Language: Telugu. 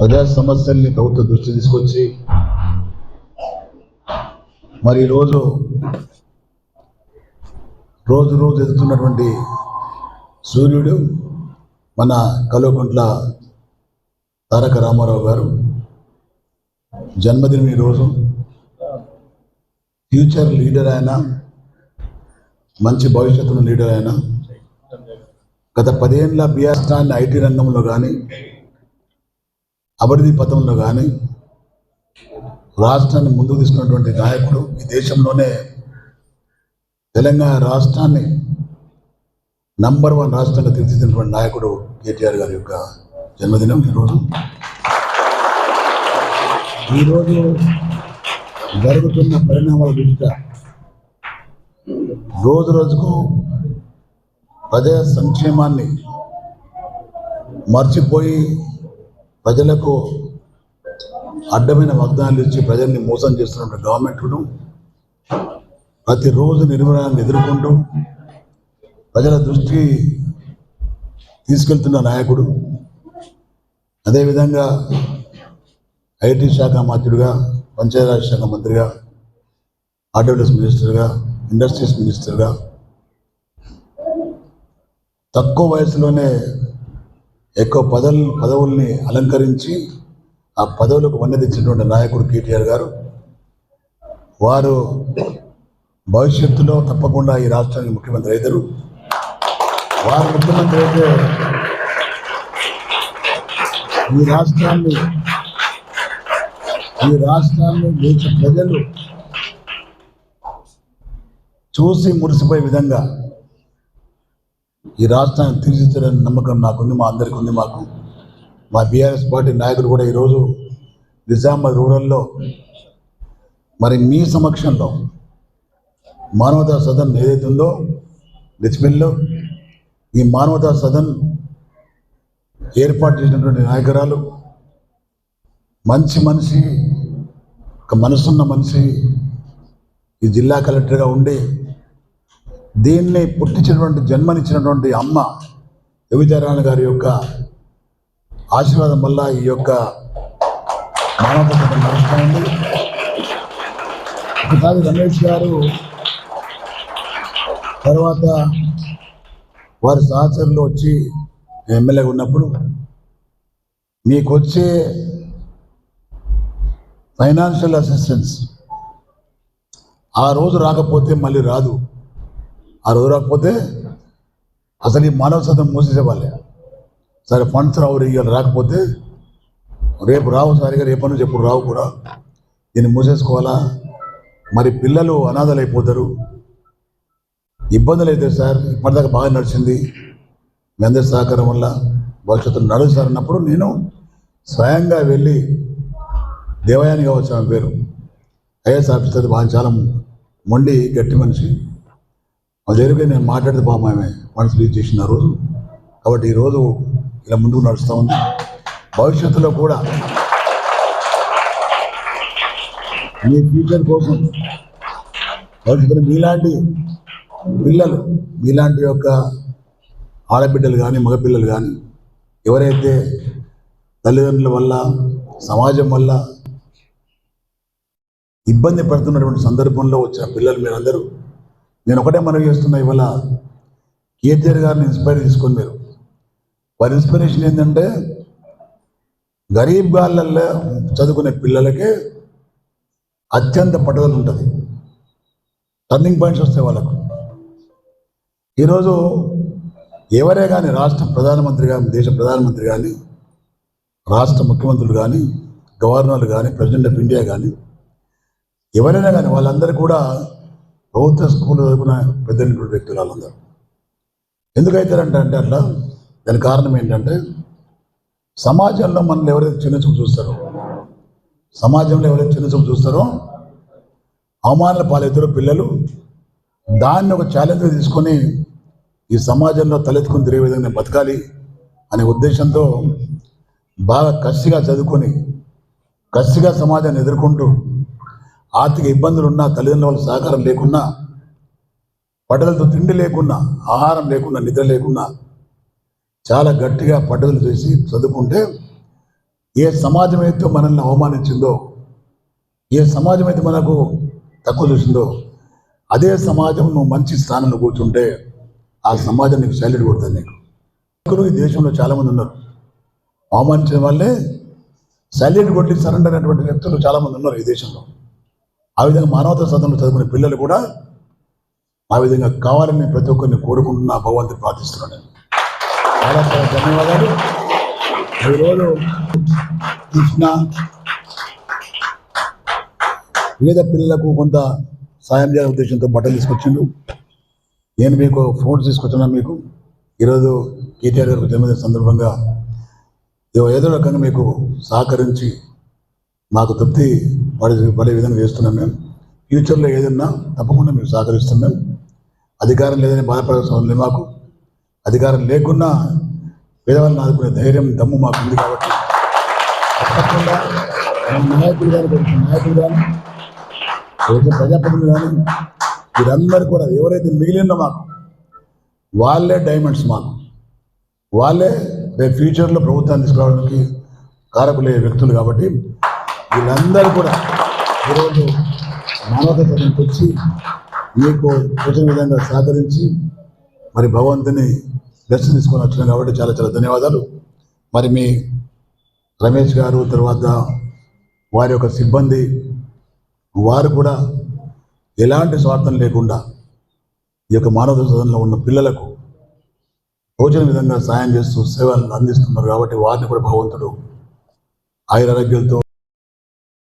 ప్రజా సమస్యల్ని ప్రభుత్వ దృష్టి తీసుకొచ్చి మరి ఈరోజు రోజు రోజు ఎదుగుతున్నటువంటి సూర్యుడు మన కల్వకుంట్ల తారక రామారావు గారు. జన్మదినం ఈరోజు. ఫ్యూచర్ లీడర్ ఆయన మంచి భవిష్యత్తులో లీడర్ ఆయన. గత పదేళ్ళ బీఆర్ ఐటీ రంగంలో కానీ అభివృద్ధి పథంలో కానీ రాష్ట్రాన్ని ముందుకు తీసుకున్నటువంటి నాయకుడు ఈ దేశంలోనే తెలంగాణ రాష్ట్రాన్ని నంబర్ వన్ రాష్ట్రంగా తీర్చిదిద్దినటువంటి నాయకుడు కేటీఆర్ గారి యొక్క జన్మదినం ఈరోజు. ఈరోజు జరుగుతున్న పరిణామాల దృష్ట్యా రోజు రోజుకు ప్రజా సంక్షేమాన్ని మర్చిపోయి ప్రజలకు అడ్డమైన వాగ్దానాలు ఇచ్చి ప్రజల్ని మోసం చేస్తున్న గవర్నమెంట్ను ప్రతిరోజు నిర్వహణను ఎదుర్కొంటూ ప్రజల దృష్టి తీసుకెళ్తున్న నాయకుడు. అదేవిధంగా ఐటీ శాఖ మంత్రుడిగా పంచాయతీరాజ్ శాఖ మంత్రిగా ఆర్డబ్ల్యూఎస్ మినిస్టర్గా ఇండస్ట్రీస్ మినిస్టర్గా తక్కువ వయసులోనే ఎక్కువ పదవులు పదవుల్ని అలంకరించి ఆ పదవులకు వన్నె తెచ్చినటువంటి నాయకుడు కేటీఆర్ గారు వారు భవిష్యత్తులో తప్పకుండా ఈ రాష్ట్రానికి ముఖ్యమంత్రి అవుతారు. వారు ముఖ్యమంత్రి అయితే ఈ రాష్ట్రాన్ని ఈ రాష్ట్రాన్ని దేశ ప్రజలు చూసి మురిసిపోయే విధంగా ఈ రాష్ట్రాన్ని తీర్చిదిద్దడానికి నమ్మకం నాకుంది మా అందరికీ ఉంది మాకు. మా బీఆర్ఎస్ పార్టీ నాయకుడు కూడా ఈరోజు నిజామాబాద్ రూరల్లో మరి మీ సమక్షంలో మానవతా సదన్ ఏదైతే ఉందో డిస్మిల్లో ఈ మానవతా సదన్ ఏర్పాటు చేసినటువంటి నాయకురాలు మంచి మనిషి ఒక మనసున్న మనిషి ఈ జిల్లా కలెక్టర్గా ఉండి దీన్ని పుట్టించినటువంటి జన్మనిచ్చినటువంటి అమ్మ యువచారాయణ గారి యొక్క ఆశీర్వాదం వల్ల ఈ యొక్క మానవత నడుస్తుంది ఒకసారి రమేష్ గారు తర్వాత వారి సహచరులు వచ్చి ఎమ్మెల్యే ఉన్నప్పుడు మీకు వచ్చే ఫైనాన్షియల్ అసిస్టెన్స్ ఆ రోజు రాకపోతే మళ్ళీ రాదు. ఆ రోజు రాకపోతే అసలు ఈ మానవ శాతం మూసేసేవాళ్ళే. సరే ఫండ్స్ రావు ఇవాళ రాకపోతే రేపు రావు సరిగా రేపటి నుంచి ఎప్పుడు రావు కూడా దీన్ని మూసేసుకోవాలా? మరి పిల్లలు అనాథలు అయిపోతారు ఇబ్బందులు అవుతాయి సార్ ఇప్పటిదాకా బాగా నడిచింది. మీ అందరి సహకారం వల్ల భవిష్యత్తులో నడుగు సార్ అన్నప్పుడు నేను స్వయంగా వెళ్ళి దేవయాని కావచ్చు ఆమె పేరు ఐఎస్ ఆఫీసర్ బాగా చాలా మొండి గట్టి మనిషి. మా దగ్గరికి నేను మాట్లాడితే బాబు ఆమె మనసు రీచ్ చేసిన ఆ రోజు. కాబట్టి ఈరోజు ఇలా ముందుకు నడుస్తూ ఉంది. భవిష్యత్తులో కూడా మీ ఫ్యూచర్ కోసం భవిష్యత్తులో మీలాంటి పిల్లలు మీలాంటి యొక్క ఆడబిడ్డలు కానీ మగపిల్లలు కానీ ఎవరైతే తల్లిదండ్రుల వల్ల సమాజం వల్ల ఇబ్బంది పడుతున్నటువంటి సందర్భంలో వచ్చిన పిల్లలు మీరందరూ నేను ఒకటే మనవి చేస్తున్నా ఇవాళ. కేటీఆర్ గారిని ఇన్స్పైర్ తీసుకొని మీరు. వారి ఇన్స్పిరేషన్ ఏంటంటే గరీబ్ గాళ్ళల్లో చదువుకునే పిల్లలకే అత్యంత పట్టుదల ఉంటుంది. టర్నింగ్ పాయింట్స్ వస్తాయి వాళ్ళకు. ఈరోజు ఎవరే కానీ రాష్ట్ర ప్రధానమంత్రి కానీ దేశ ప్రధానమంత్రి కానీ రాష్ట్ర ముఖ్యమంత్రులు కానీ గవర్నర్లు కానీ ప్రెసిడెంట్ ఆఫ్ ఇండియా కానీ ఎవరైనా కానీ వాళ్ళందరూ కూడా ప్రభుత్వ స్కూల్ చదువుకున్న పెద్ద వ్యక్తులు వాళ్ళందరూ. ఎందుకైతారంటే అంటే అట్లా దాని కారణం ఏంటంటే సమాజంలో మనల్ని ఎవరైతే చిన్న చూపు చూస్తారో సమాజంలో ఎవరైతే చిన్న చూపు చూస్తారో అవమానాల పాలవుతారో పిల్లలు దాన్ని ఒక ఛాలెంజ్గా తీసుకొని ఈ సమాజంలో తలెత్తుకుని తిరిగే విధంగా నేను బతకాలి అనే ఉద్దేశంతో బాగా కసిగా చదువుకొని కసిగా సమాజాన్ని ఎదుర్కొంటూ ఆర్థిక ఇబ్బందులు ఉన్నా తల్లిదండ్రుల వాళ్ళ సహకారం లేకున్నా పట్టుదలతో తిండి లేకున్నా ఆహారం లేకున్నా నిద్ర లేకున్నా చాలా గట్టిగా పడ్డలు చేసి చదువుకుంటే ఏ సమాజం అయితే మనల్ని అవమానించిందో ఏ సమాజం అయితే మనకు తక్కువ చూసిందో అదే సమాజం నువ్వు మంచి స్థానంలో కూర్చుంటే ఆ సమాజం నీకు సైలెంట్ కొడుతుంది నీకు. ఈ దేశంలో చాలామంది ఉన్నారు. అవమానించిన వాళ్ళే సైలెంట్ కొట్టి సరెండర్ అనేటువంటి వ్యక్తులు చాలామంది ఉన్నారు ఈ దేశంలో. ఆ విధంగా మానవత సదనంలో చదువుకునే పిల్లలు కూడా ఆ విధంగా కావాలని ప్రతి ఒక్కరిని కోరుకుంటున్నా భగవంతుని ప్రార్థిస్తున్నాను. చాలా చాలా ధన్యవాదాలు ఈరోజు కృష్ణ పేద పిల్లలకు కొంత సాయం చేయాలనే ఉద్దేశంతో బట్టలు తీసుకొచ్చిండు. నేను మీకు ఫోన్ తీసుకొచ్చిన మీకు. ఈరోజు కేటీఆర్ గారు జన్మదిన సందర్భంగా ఏదో ఏదో రకంగా మీకు సహకరించి మాకు తృప్తి పడే పడే విధంగా చేస్తున్నాం మేము. ఫ్యూచర్లో ఏదన్నా తప్పకుండా మేము సహకరిస్తాం మేము. అధికారం లేదని బాధపడాల్సిన లేదు మాకు. అధికారం లేకున్నా పేదవాళ్ళని ఆదుకునే ధైర్యం దమ్ము మాకు ఉంది కాబట్టి. తప్పకుండా నాయకులు కానీ నాయకులు కానీ ప్రజాప్రతినిధులు కానీ వీరందరూ కూడా ఎవరైతే మిగిలిందో మాకు వాళ్ళే డైమండ్స్ మాకు. వాళ్ళే రేపు ఫ్యూచర్లో ప్రభుత్వాన్ని తీసుకురావడానికి కారకులే వ్యక్తులు కాబట్టి వీళ్ళందరూ కూడా ఈరోజు మానవత పదంకి వచ్చి మీకు వచ్చిన విధంగా సహకరించి మరి భగవంతుని దర్శనం తీసుకొని వచ్చినాం కాబట్టి చాలా చాలా ధన్యవాదాలు. మరి మీ రమేష్ గారు తర్వాత వారి యొక్క సిబ్బంది వారు కూడా ఎలాంటి స్వార్థం లేకుండా ఈ యొక్క మానవ సదనలో ఉన్న పిల్లలకు భోజన విధంగా సాయం చేస్తూ సేవలను అందిస్తున్నారు కాబట్టి వారిని కూడా భగవంతుడు ఆయురారోగ్యాలతో